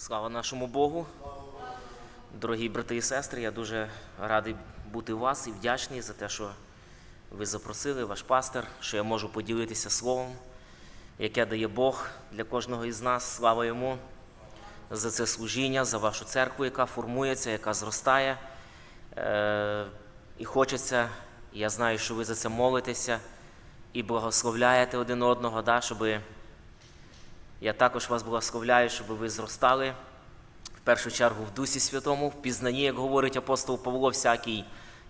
Слава нашому Богу. Дорогі брати і сестри, я дуже радий бути у вас і вдячний за те, що ви запросили, ваш пастор, що я можу поділитися словом, яке дає Бог для кожного із нас. Слава йому за це служіння, за вашу церкву, яка формується, яка зростає. Е, І хочеться, я знаю, що ви за це молитеся і благословляєте один одного, да, щоби я також вас благословляю, щоб ви зростали в першу чергу в Дусі Святому, в пізнанні, як говорить апостол Павло, всякій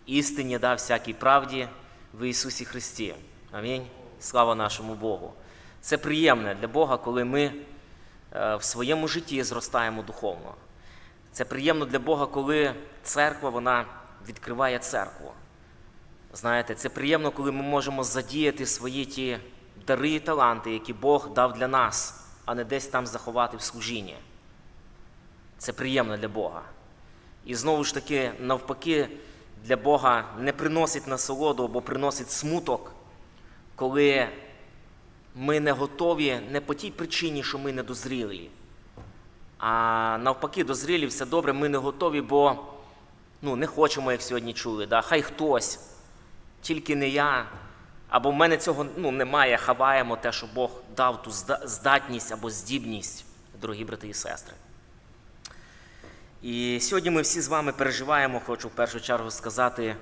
істині, да, всякій правді в Ісусі Христі. Амінь. Слава нашому Богу. Це приємне для Бога, коли ми е, в своєму житті зростаємо духовно. Це приємно для Бога, коли церква вона відкриває церкву. Знаєте, це приємно, коли ми можемо задіяти свої ті дари і таланти, які Бог дав для нас, а не десь там заховати в служінні. Це приємно для Бога. І знову ж таки, навпаки, для Бога не приносить насолоду або приносить смуток, коли ми не готові не по тій причині, що ми не дозрілі. А навпаки, дозрілі все добре, ми не готові, бо ну, не хочемо, як сьогодні чули. Да? Хай хтось, тільки не я. Або в мене цього ну, немає, хаваємо те, що Бог дав ту здатність або здібність, дорогі брати і сестри. І сьогодні ми всі з вами переживаємо, хочу в першу чергу сказати,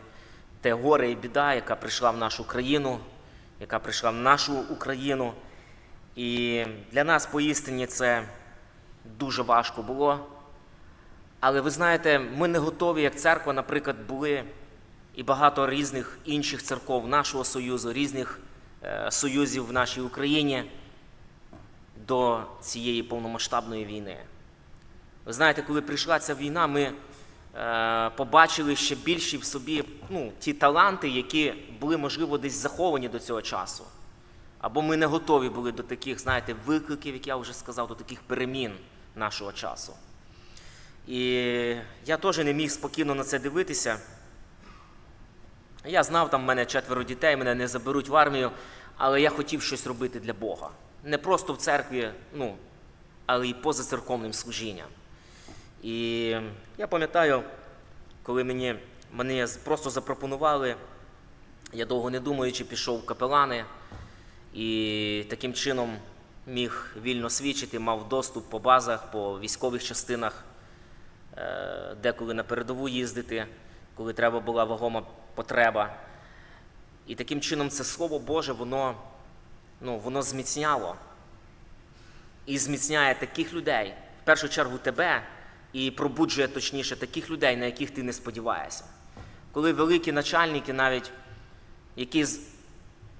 те горе і біда, яка прийшла в нашу країну, яка прийшла в нашу Україну. І для нас поістині це дуже важко було. Але ви знаєте, ми не готові, як церква, наприклад, були і багато різних інших церков нашого Союзу, різних е, союзів в нашій Україні до цієї повномасштабної війни. Ви знаєте, коли прийшла ця війна, ми е, побачили ще більші в собі ну, ті таланти, які були, можливо, десь заховані до цього часу. Або ми не готові були до таких, знаєте, викликів, як я вже сказав, до таких перемін нашого часу. І я теж не міг спокійно на це дивитися. Я знав, там в мене четверо дітей, мене не заберуть в армію, але я хотів щось робити для Бога. Не просто в церкві, ну, але й поза церковним служінням. І я пам'ятаю, коли мені, мені просто запропонували, я довго не думаючи, пішов в капелани і таким чином міг вільно свідчити, мав доступ по базах, по військових частинах, е, деколи на передову їздити, коли треба була вагома потреба. І таким чином це Слово Боже, воно, ну, воно зміцняло і зміцняє таких людей, в першу чергу тебе, і пробуджує точніше таких людей, на яких ти не сподіваєшся. Коли великі начальники, навіть які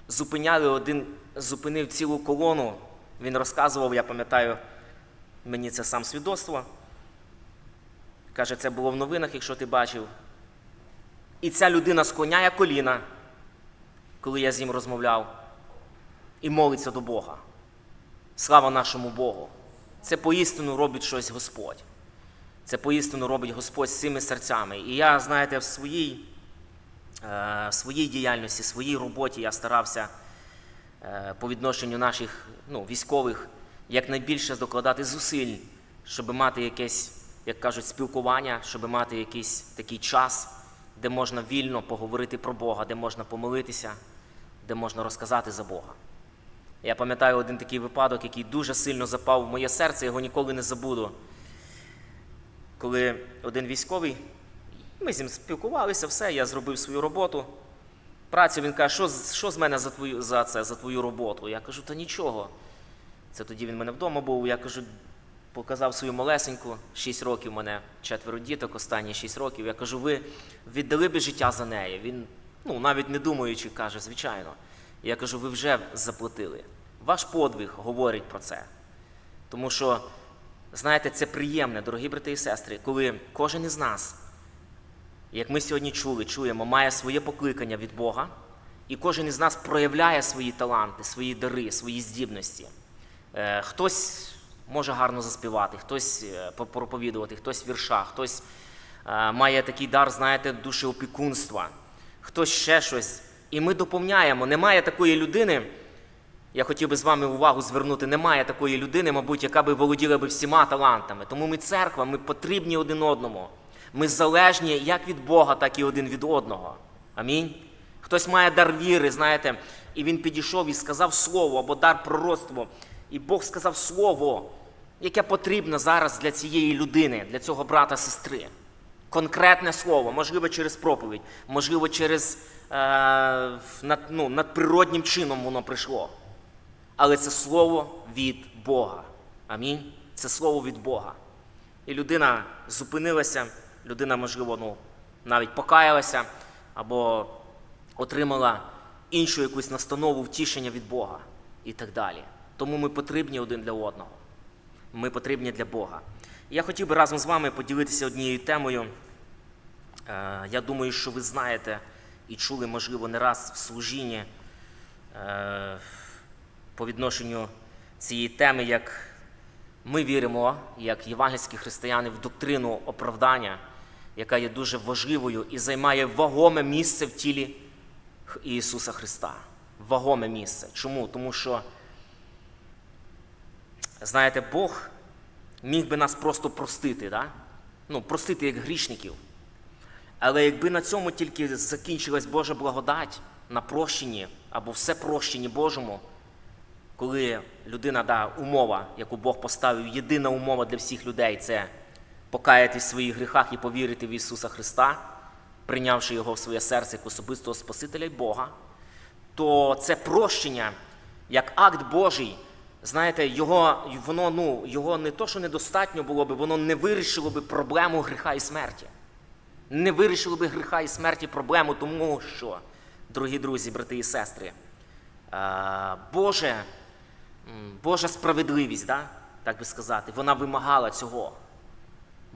зупиняли один, зупинив цілу колону, він розказував, я пам'ятаю, мені це сам свідоцтво. Каже, це було в новинах, якщо ти бачив. І ця людина склоняє коліна, коли я з ним розмовляв, і молиться до Бога. Слава нашому Богу! Це поістину робить щось Господь. Це поістину робить Господь з цими серцями. І я, знаєте, в своїй, е, своїй діяльності, своїй роботі я старався е, по відношенню наших ну, військових якнайбільше докладати зусиль, щоб мати якесь, як кажуть, спілкування, щоб мати якийсь такий час, де можна вільно поговорити про Бога, де можна помолитися, де можна розказати за Бога. Я пам'ятаю один такий випадок, який дуже сильно запав в моє серце, його ніколи не забуду. Коли один військовий, ми з ним спілкувалися, все, я зробив свою роботу. Працю він каже, що, що з мене за твою, за це, за твою роботу? Я кажу, та нічого. Це тоді він мене вдома був. Я кажу, показав свою малесеньку, 6 років, мене четверо діток, останні 6 років. Я кажу, ви віддали би життя за неї. Він, ну, навіть не думаючи, каже, звичайно. Я кажу, ви вже заплатили. Ваш подвиг говорить про це. Тому що, знаєте, це приємне, дорогі брати і сестри, коли кожен із нас, як ми сьогодні чули, чуємо, має своє покликання від Бога, і кожен із нас проявляє свої таланти, свої дари, свої здібності. Е, Хтось може гарно заспівати, хтось е, проповідувати, хтось вірша, хтось е, має такий дар, знаєте, душеопікунства, хтось ще щось. І ми доповняємо. Немає такої людини, я хотів би з вами увагу звернути, немає такої людини, мабуть, яка би володіла би всіма талантами. Тому ми церква, ми потрібні один одному. Ми залежні як від Бога, так і один від одного. Амінь. Хтось має дар віри, знаєте, і він підійшов і сказав слово або дар пророцтво. І Бог сказав слово, яке потрібно зараз для цієї людини, для цього брата, сестри. Конкретне слово, можливо, через проповідь, можливо, через е, над, ну, надприроднім чином воно прийшло. Але це слово від Бога. Амінь. Це слово від Бога. І людина зупинилася, людина, можливо, ну, навіть покаялася або отримала іншу якусь настанову, втішення від Бога і так далі. Тому ми потрібні один для одного. Ми потрібні для Бога. Я хотів би разом з вами поділитися однією темою. Е, Я думаю, що ви знаєте і чули, можливо, не раз в служінні е, по відношенню цієї теми, як ми віримо, як євангельські християни, в доктрину оправдання, яка є дуже важливою і займає вагоме місце в тілі Ісуса Христа. Вагоме місце. Чому? Тому що, знаєте, Бог міг би нас просто простити, да? ну, простити як грішників. Але якби на цьому тільки закінчилась Божа благодать на прощенні або все прощенні Божому, коли людина, да, умова, яку Бог поставив, єдина умова для всіх людей це покаятись в своїх гріхах і повірити в Ісуса Христа, прийнявши Його в своє серце як особистого Спасителя й Бога, то це прощення як акт Божий. Знаєте, його, воно, ну, його не то, що недостатньо було би, воно не вирішило би проблему гріха і смерті. Не вирішило би гріха і смерті проблему, тому що, дорогі друзі, брати і сестри, е, Боже, Божа справедливість, да, так би сказати, вона вимагала цього.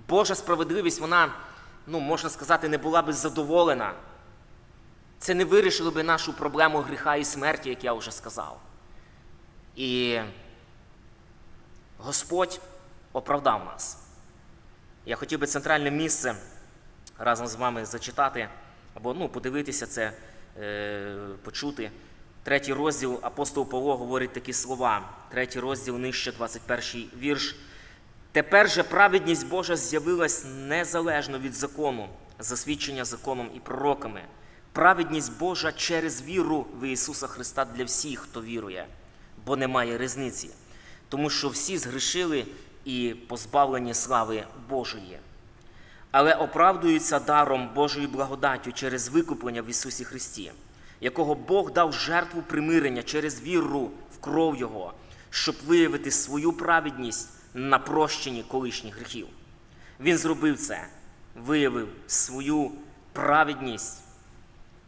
Божа справедливість, вона, ну, можна сказати, не була би задоволена. Це не вирішило би нашу проблему гріха і смерті, як я вже сказав. І Господь оправдав нас. Я хотів би центральне місце разом з вами зачитати або ну, подивитися це, е, почути. Третій розділ апостол Павло говорить такі слова. Третій розділ нижче, 21 вірш. Тепер же праведність Божа з'явилась незалежно від закону, засвідчення законом і пророками. Праведність Божа через віру в Ісуса Христа для всіх, хто вірує, бо немає різниці, тому що всі згрішили і позбавлені слави Божої але оправдуються даром Божої благодаттю через викуплення в Ісусі Христі, якого Бог дав жертву примирення через віру в кров Його, щоб виявити свою праведність на прощенні колишніх гріхів. Він зробив це, виявив свою праведність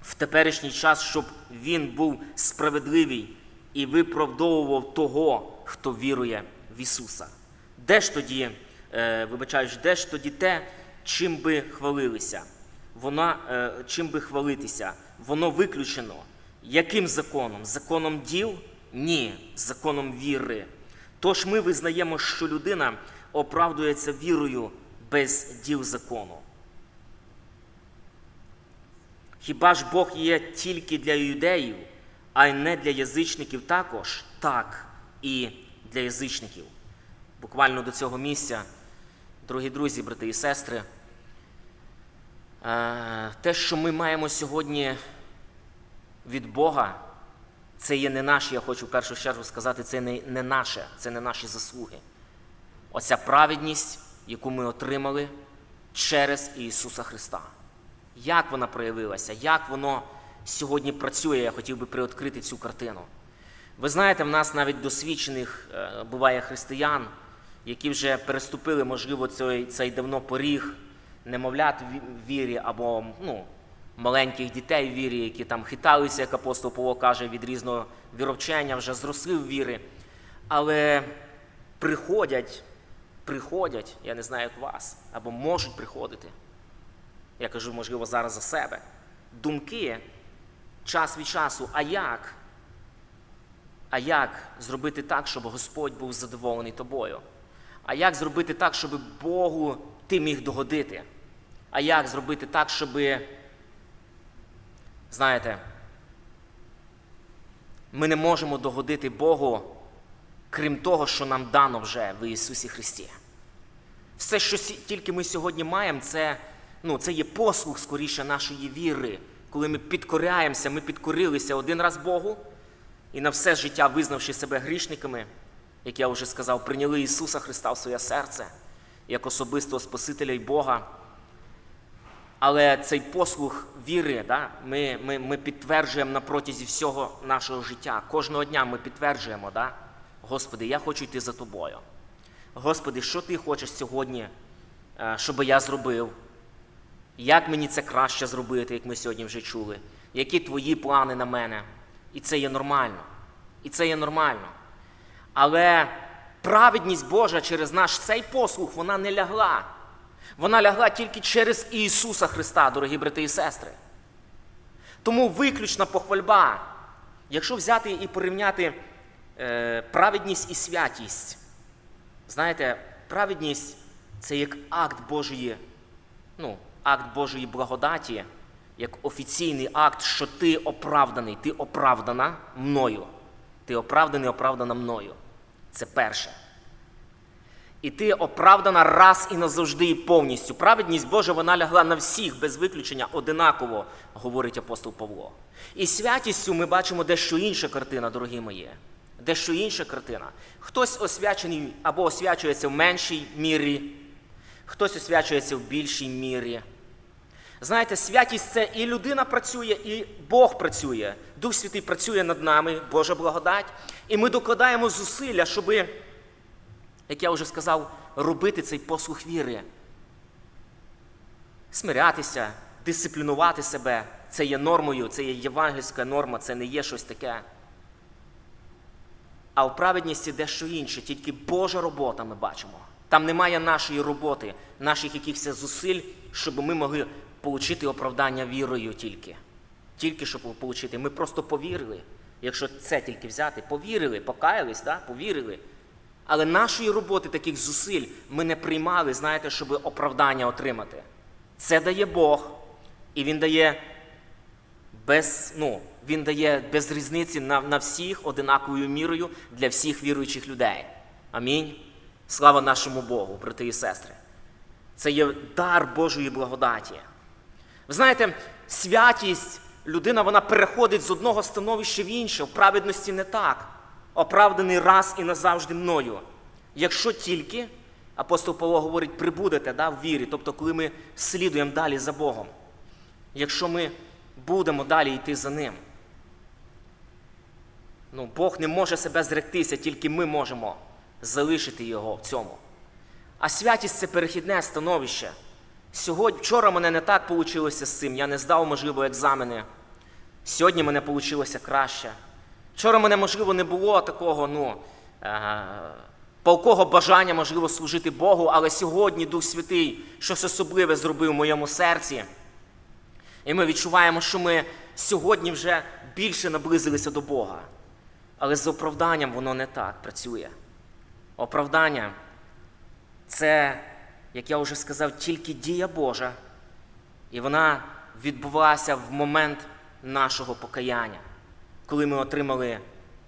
в теперішній час, щоб він був справедливий і виправдовував того, хто вірує в Ісуса. Де ж тоді, е, вибачаюсь, де ж тоді те, чим би хвалилися? Вона, е, чим би хвалитися? Воно виключено. Яким законом? Законом діл? Ні, законом віри. Тож ми визнаємо, що людина оправдується вірою без діл закону. Хіба ж Бог є тільки для юдеїв, а й не для язичників також? Так, і для язичників. Буквально до цього місця, дорогі друзі, брати і сестри, е, те, що ми маємо сьогодні від Бога, це є не наші, я хочу в першу чергу сказати, це не наше, це не наші заслуги. Оця праведність, яку ми отримали через Ісуса Христа. Як вона проявилася, як воно сьогодні працює, я хотів би приоткрити цю картину. Ви знаєте, в нас навіть досвідчених е, буває християн, які вже переступили, можливо, цей, цей давно поріг немовлят в вірі або ну, маленьких дітей в вірі, які там хиталися, як апостол Павло каже, від різного віровчення, вже зросли в віри. Але приходять, приходять, я не знаю, як вас, або можуть приходити. Я кажу, можливо, зараз за себе. Думки час від часу, а як? А як зробити так, щоб Господь був задоволений тобою? А як зробити так, щоб Богу ти міг догодити? А як зробити так, щоб, знаєте, ми не можемо догодити Богу, крім того, що нам дано вже в Ісусі Христі. Все, що тільки ми сьогодні маємо, це, ну, це є послуг скоріше нашої віри. Коли ми підкоряємося, ми підкорилися один раз Богу і на все життя, визнавши себе грішниками, як я вже сказав, прийняли Ісуса Христа в своє серце як особистого Спасителя і Бога. Але цей послуг віри, да, ми, ми, ми підтверджуємо на протязі всього нашого життя. Кожного дня ми підтверджуємо, да, Господи, я хочу йти за тобою. Господи, що ти хочеш сьогодні, е, щоб я зробив? Як мені це краще зробити, як ми сьогодні вже чули? Які твої плани на мене? І це є нормально. І це є нормально. Але праведність Божа через наш цей послуг вона не лягла. Вона лягла тільки через Ісуса Христа, дорогі брати і сестри. Тому виключна похвальба, якщо взяти і порівняти е, праведність і святість, знаєте, праведність це як акт Божої, ну, акт Божої благодаті, як офіційний акт, що ти оправданий, ти оправдана мною. Ти оправданий, оправдана мною. Це перше. І ти оправдана раз і назавжди і повністю. Праведність Божа вона лягла на всіх без виключення одинаково, говорить апостол Павло. І святістю ми бачимо дещо інша картина, дорогі мої. Дещо інша картина. Хтось освячений або освячується в меншій мірі, хтось освячується в більшій мірі. Знаєте, святість це і людина працює, і Бог працює. Дух Святий працює над нами, Божа благодать. І ми докладаємо зусилля, щоби як я вже сказав, робити цей послуг віри. Смирятися, дисциплінувати себе. Це є нормою, це є євангельська норма, це не є щось таке. А в праведності дещо інше, тільки Божа робота ми бачимо. Там немає нашої роботи, наших якихось зусиль, щоб ми могли отримати оправдання вірою тільки. Тільки щоб отримати. Ми просто повірили. Якщо це тільки взяти, повірили, покаялись, да? повірили. Але нашої роботи, таких зусиль, ми не приймали, знаєте, щоб оправдання отримати. Це дає Бог, і Він дає без, ну, він дає без різниці на, на всіх одинаковою мірою для всіх віруючих людей. Амінь. Слава нашому Богу, брати і сестри. Це є дар Божої благодаті. Ви знаєте, святість, людина вона переходить з одного становища в інше, в праведності не так. Оправданий раз і назавжди мною. Якщо тільки, апостол Павло говорить, прибудете да, в вірі, тобто коли ми слідуємо далі за Богом. Якщо ми будемо далі йти за Ним. Ну, Бог не може себе зректися, тільки ми можемо залишити Його в цьому. А святість це перехідне становище. Сьогодні, вчора мене не так вийшло з цим, я не здав, можливо, екзамени. Сьогодні мене вийшло краще. Вчора мене, можливо, не було такого, ну, е- палкого бажання, можливо, служити Богу, але сьогодні Дух Святий щось особливе зробив в моєму серці. І ми відчуваємо, що ми сьогодні вже більше наблизилися до Бога. Але з оправданням воно не так працює. Оправдання це, як я вже сказав, тільки дія Божа, і вона відбулася в момент нашого покаяння, коли ми отримали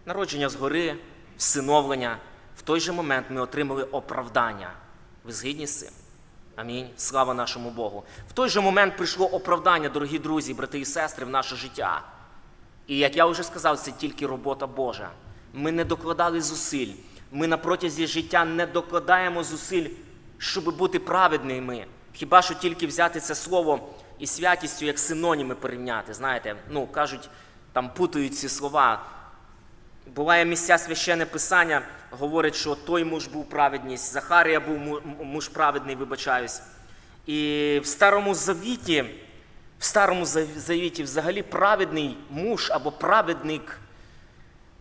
народження згори, всиновлення. В той же момент ми отримали оправдання. Ви згідні з цим? Амінь. Слава нашому Богу. В той же момент прийшло оправдання, дорогі друзі, брати і сестри, в наше життя. І як я вже сказав, це тільки робота Божа. Ми не докладали зусиль. Ми на протязі життя не докладаємо зусиль, щоб бути праведними. Хіба що тільки взяти це слово і святістю як синоніми порівняти. Знаєте, ну кажуть, там путають ці слова. Буває місця священне писання, говорить, що той муж був праведність, Захарія був муж праведний, вибачаюсь. І в Старому Завіті, в Старому Завіті взагалі праведний муж або праведник,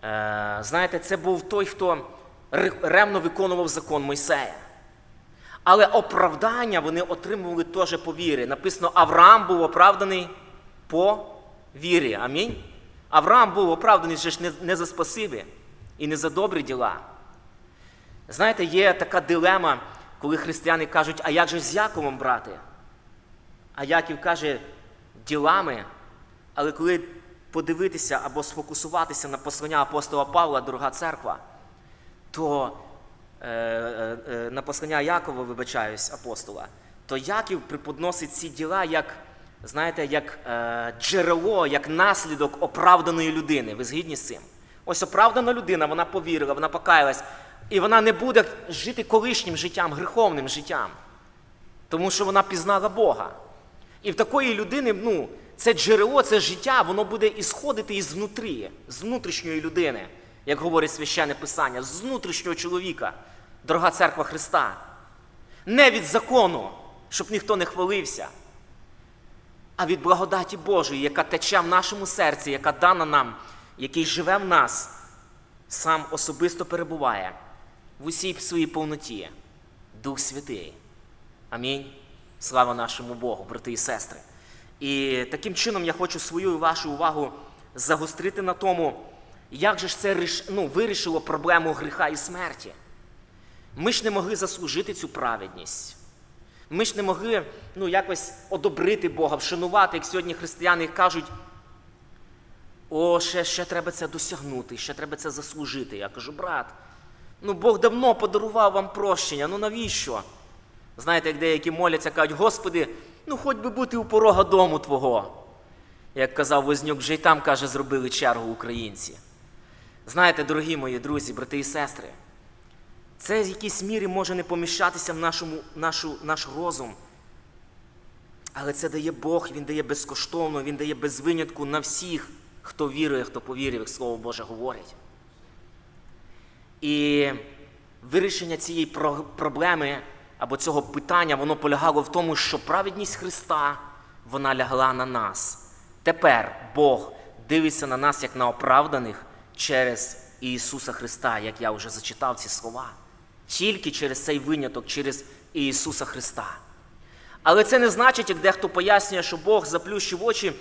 е, знаєте, це був той, хто ре- ревно виконував закон Мойсея. Але оправдання вони отримували теж по вірі. Написано, Авраам був оправданий по вірі. Амінь. Авраам був оправданий ж не, за спасибі і не за добрі діла. Знаєте, є така дилема, коли християни кажуть, а як же з Яковом брати? А Яків каже ділами, але коли подивитися або сфокусуватися на послання апостола Павла, дорога церква, то на послання Якова, вибачаюсь, апостола, то Яків преподносить ці діла як, знаєте, як е, джерело, як наслідок оправданої людини. Ви згідні з цим? Ось оправдана людина, вона повірила, вона покаялась, і вона не буде жити колишнім життям, гріховним життям, тому що вона пізнала Бога. І в такої людини, ну, це джерело, це життя, воно буде ісходити із внутрі, з внутрішньої людини, як говорить священне Писання, з внутрішнього чоловіка, дорога церква Христа. Не від закону, щоб ніхто не хвалився, а від благодаті Божої, яка тече в нашому серці, яка дана нам, який живе в нас, сам особисто перебуває в усій своїй повноті. Дух Святий. Амінь. Слава нашому Богу, брати і сестри. І таким чином я хочу свою і вашу увагу загострити на тому, як же ж це ну, вирішило проблему гріха і смерті. Ми ж не могли заслужити цю праведність. Ми ж не могли ну, якось одобрити Бога, вшанувати, як сьогодні християни кажуть, о, ще, ще треба це досягнути, ще треба це заслужити. Я кажу, брат, ну Бог давно подарував вам прощення, ну навіщо? Знаєте, як деякі моляться, кажуть, Господи, ну хоч би бути у порога дому Твого. Як казав Вознюк, вже й там, каже, зробили чергу українці. Знаєте, дорогі мої друзі, брати і сестри, це в якійсь мірі може не поміщатися в нашому, нашу, наш розум. Але це дає Бог, Він дає безкоштовно, Він дає без винятку на всіх, хто вірує, хто повірив, як Слово Боже говорить. І вирішення цієї проблеми або цього питання, воно полягало в тому, що праведність Христа вона лягла на нас. Тепер Бог дивиться на нас як на оправданих через Ісуса Христа, як я вже зачитав ці слова. Тільки через цей виняток, через Ісуса Христа. Але це не значить, як дехто пояснює, що Бог заплющив очі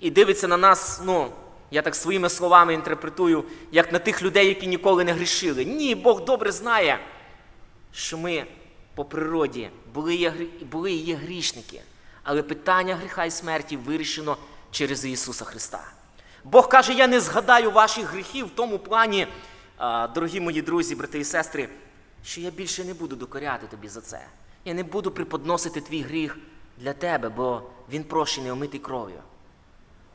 і дивиться на нас, ну, я так своїми словами інтерпретую, як на тих людей, які ніколи не грішили. Ні, Бог добре знає, що ми по природі були, були і є грішники. Але питання гріха і смерті вирішено через Ісуса Христа. Бог каже, я не згадаю ваших гріхів в тому плані, дорогі мої друзі, брати і сестри, що я більше не буду докоряти тобі за це. Я не буду приподносити твій гріх для тебе, бо він прощений омитий кров'ю.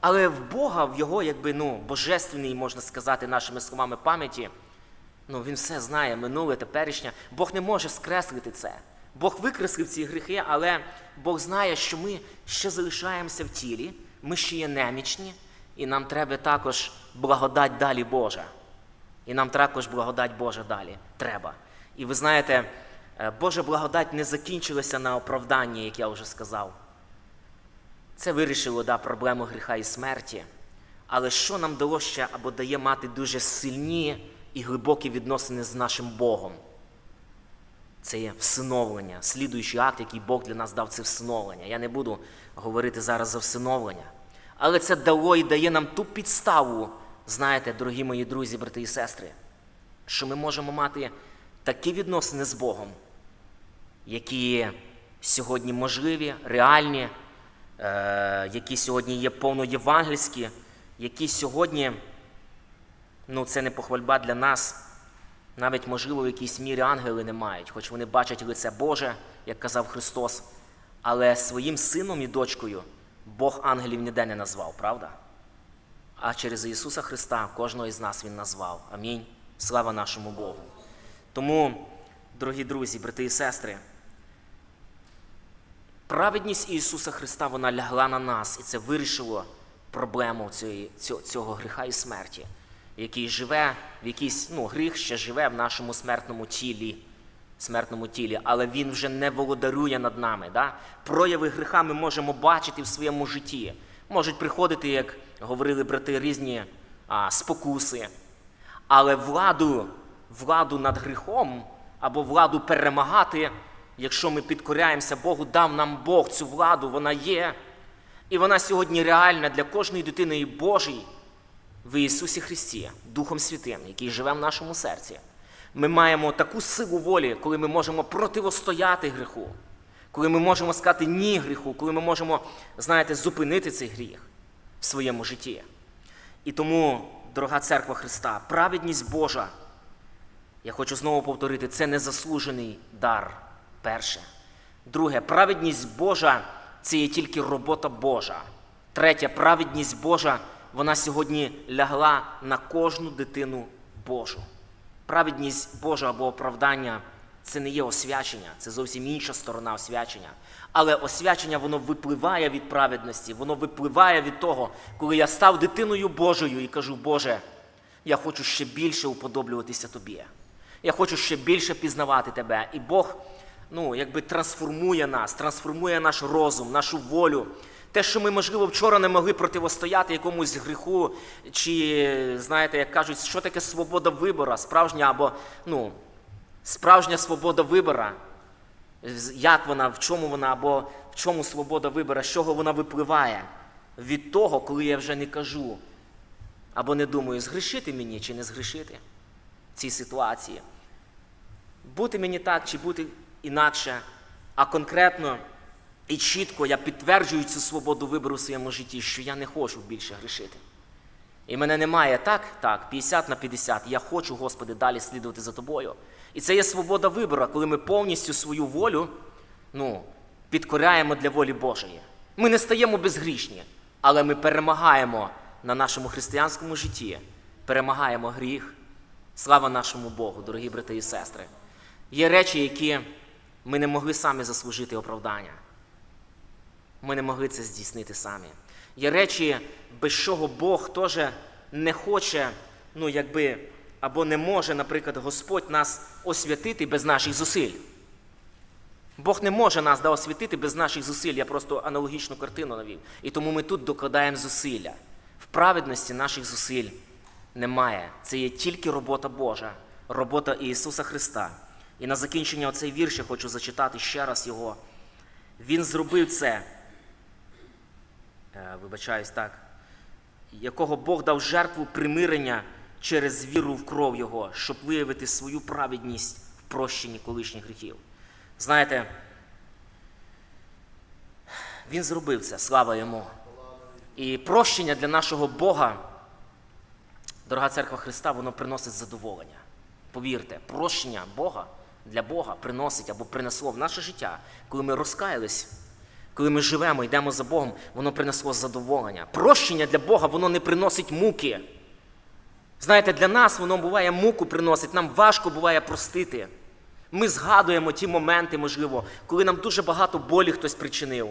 Але в Бога, в його, якби, ну, божественній, можна сказати, нашими словами пам'яті, ну, він все знає, минуле, теперішнє. Бог не може скреслити це. Бог викреслив ці гріхи, але Бог знає, що ми ще залишаємося в тілі, ми ще є немічні, і нам треба також благодать далі Божа. І нам також благодать Божа далі треба. І ви знаєте, е, Божа благодать не закінчилася на оправданні, як я вже сказав. Це вирішило да, проблему гріха і смерті. Але що нам дало ще або дає мати дуже сильні і глибокі відносини з нашим Богом? Це є всиновлення. Слідуючий акт, який Бог для нас дав, це всиновлення. Я не буду говорити зараз за всиновлення. Але це дало і дає нам ту підставу, знаєте, дорогі мої друзі, брати і сестри, що ми можемо мати такі відносини з Богом, які сьогодні можливі, реальні, е, які сьогодні є повноєвангельські, які сьогодні, ну це не похвальба для нас, навіть, можливо, в якійсь мірі ангели не мають, хоч вони бачать лице Боже, як казав Христос, але своїм сином і дочкою Бог ангелів ніде не назвав, правда? А через Ісуса Христа кожного із нас Він назвав. Амінь. Слава нашому Богу. Тому, дорогі друзі, брати і сестри, праведність Ісуса Христа вона лягла на нас, і це вирішило проблему цього, гріха і смерті, який живе, в якийсь, ну, гріх ще живе в нашому смертному тілі. Смертному тілі, але він вже не володарює над нами. Да? Прояви гріха ми можемо бачити в своєму житті. Можуть приходити, як говорили брати, різні а, спокуси. Але владу, владу над гріхом або владу перемагати, якщо ми підкоряємося Богу, дав нам Бог цю владу, вона є. І вона сьогодні реальна для кожної дитини Божої в Ісусі Христі, Духом Святим, який живе в нашому серці. Ми маємо таку силу волі, коли ми можемо противостояти гріху, коли ми можемо сказати ні гріху, коли ми можемо, знаєте, зупинити цей гріх в своєму житті. І тому, дорога церква Христа, праведність Божа, я хочу знову повторити, це незаслужений дар. Перше. Друге, праведність Божа це є тільки робота Божа. Третє, праведність Божа, вона сьогодні лягла на кожну дитину Божу. Праведність Божа або оправдання це не є освячення, це зовсім інша сторона освячення. Але освячення воно випливає від праведності, воно випливає від того, коли я став дитиною Божою і кажу, Боже, я хочу ще більше уподоблюватися Тобі. Я хочу ще більше пізнавати Тебе. І Бог ну, якби трансформує нас, трансформує наш розум, нашу волю. Те, що ми, можливо, вчора не могли противостояти якомусь гріху, чи, знаєте, як кажуть, що таке свобода вибору, справжня або ну, справжня свобода вибора. Як вона, в чому вона, або в чому свобода вибору, з чого вона випливає? Від того, коли я вже не кажу, або не думаю, згрішити мені чи не згрішити в цій ситуації. Бути мені так чи бути інакше, а конкретно і чітко я підтверджую цю свободу вибору в своєму житті, що я не хочу більше грішити. І мене немає так, так, 50 на 50. Я хочу, Господи, далі слідувати за тобою. І це є свобода вибору, коли ми повністю свою волю ну, підкоряємо для волі Божої. Ми не стаємо безгрішні, але ми перемагаємо на нашому християнському житті, перемагаємо гріх. Слава нашому Богу, дорогі брати і сестри. Є речі, які ми не могли самі заслужити оправдання. Ми не могли це здійснити самі. Є речі, без чого Бог теж не хоче, ну якби, або не може, наприклад, Господь нас освятити без наших зусиль. Бог не може нас да, освятити без наших зусиль. Я просто аналогічну картину навів. І тому ми тут докладаємо зусилля. В праведності наших зусиль немає. Це є тільки робота Божа, робота Ісуса Христа. І на закінчення оцей вірш я хочу зачитати ще раз його. Він зробив це, е, вибачаюсь так, якого Бог дав жертву примирення через віру в кров Його, щоб виявити свою праведність в прощенні колишніх гріхів. Знаєте, він зробив це, слава йому. І прощення для нашого Бога, дорога церква Христа, воно приносить задоволення. Повірте, прощення Бога для Бога приносить або принесло в наше життя, коли ми розкаялись, коли ми живемо, йдемо за Богом, воно принесло задоволення. Прощення для Бога, воно не приносить муки. Знаєте, для нас воно буває муку приносить, нам важко буває простити. Ми згадуємо ті моменти, можливо, коли нам дуже багато болі хтось причинив.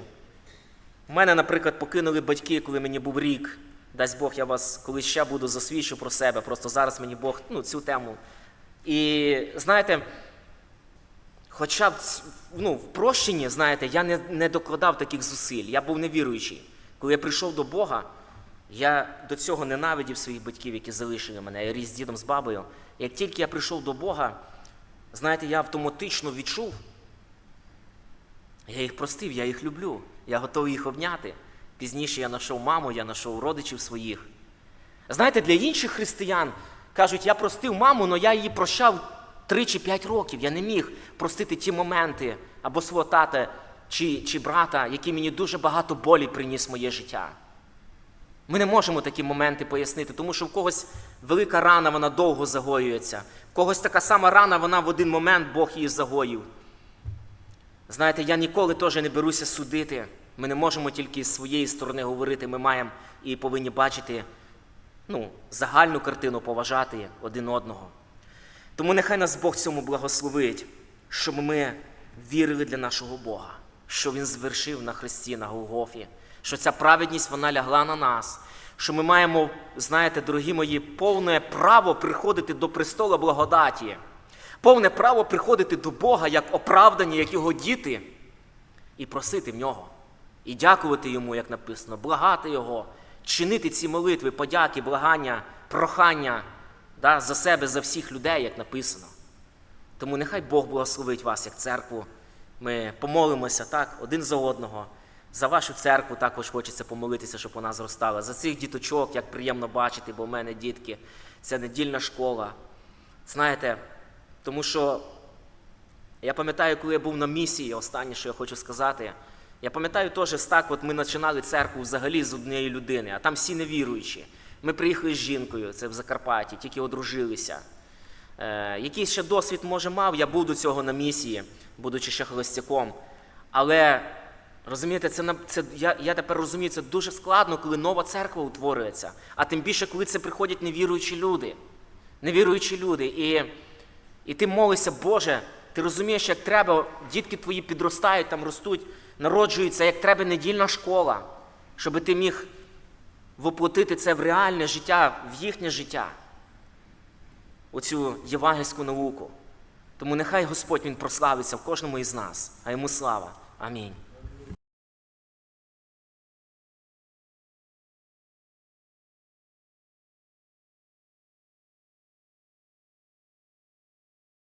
У мене, наприклад, покинули батьки, коли мені був рік. Дасть Бог, я вас колись ще буду засвідчу про себе. Просто зараз мені Бог ну, цю тему. І знаєте, хоча в, ну, в прощенні, знаєте, я не, не докладав таких зусиль. Я був невіруючий. Коли я прийшов до Бога, я до цього ненавидів своїх батьків, які залишили мене. Я ріс з дідом з бабою. Як тільки я прийшов до Бога, знаєте, я автоматично відчув, я їх простив, я їх люблю, я готовий їх обняти. Пізніше я знайшов маму, я знайшов родичів своїх. Знаєте, для інших християн кажуть, я простив маму, але я її прощав 3 чи 5 років. Я не міг простити ті моменти або свого тата чи, чи брата, який мені дуже багато болі приніс моє життя. Ми не можемо такі моменти пояснити, тому що в когось велика рана, вона довго загоюється. В когось така сама рана, вона в один момент Бог її загоїв. Знаєте, я ніколи теж не беруся судити. Ми не можемо тільки з своєї сторони говорити, ми маємо і повинні бачити ну, загальну картину, поважати один одного. Тому нехай нас Бог цьому благословить, щоб ми вірили для нашого Бога, що Він звершив на Христі, на Голгофі, що ця праведність вона лягла на нас, що ми маємо, знаєте, дорогі мої, повне право приходити до престола благодаті, повне право приходити до Бога як оправдані, як його діти, і просити в нього, і дякувати йому, як написано, благати Його, чинити ці молитви, подяки, благання, прохання да, за себе, за всіх людей, як написано. Тому нехай Бог благословить вас як церкву. Ми помолимося так, один за одного. За вашу церкву також хочеться помолитися, щоб вона зростала. За цих діточок, як приємно бачити, бо в мене дітки, це недільна школа. Знаєте, тому що я пам'ятаю, коли я був на місії, останнє, що я хочу сказати. Я пам'ятаю теж так, от ми починали церкву взагалі з однієї людини, а там всі невіруючі. Ми приїхали з жінкою, це в Закарпатті, тільки одружилися. Е, якийсь ще досвід, може, мав, я був до цього на місії, будучи ще холостяком. Але розумієте, це, це я, я тепер розумію, це дуже складно, коли нова церква утворюється. А тим більше, коли це приходять невіруючі люди. Невіруючі люди. І, і ти молишся, Боже, ти розумієш, як треба, дітки твої підростають, там ростуть, народжуються, як треба недільна школа, щоб ти міг воплотити це в реальне життя, в їхнє життя, оцю євангельську науку. Тому нехай Господь Він прославиться в кожному із нас, а йому слава. Амінь.